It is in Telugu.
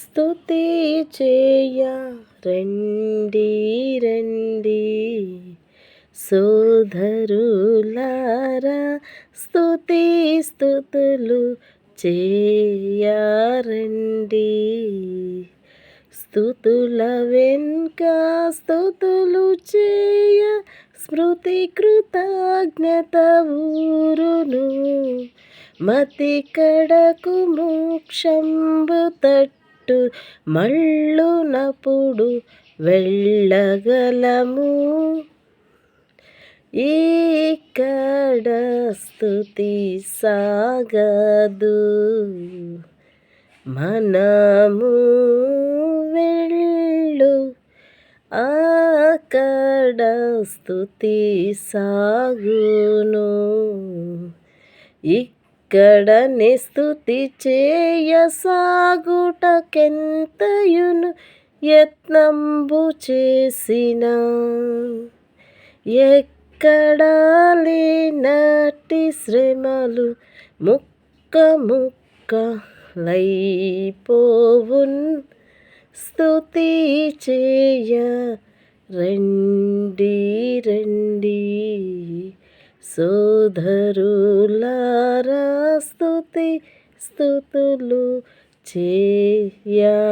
స్థుతి చేయ రండి రండి. సోదరులారా స్థుతి స్థుతులు చేయరండి స్థుతుల వెనుక స్థుతులు చేయ స్మృతి కృతజ్ఞత ఊరును. మతి కడకు మోక్షంబు తట్టు మళ్ళునప్పుడు వెళ్ళగలము. ఇక్కడ స్థుతి సాగదు. మనము వెళ్ళు. అక్కడ స్థుతి సాగును. ఇక్కడ స్థుతి చేయసాగుటకెంతయును యత్నంబు చేసిన. ఎక్కడ లేనట్టి శ్రమలు ముక్క ముక్క లైపోవున్. స్తుతి చేయ రండి రండి. సోదరులారా స్థుతి స్థుతులు చేయరండి.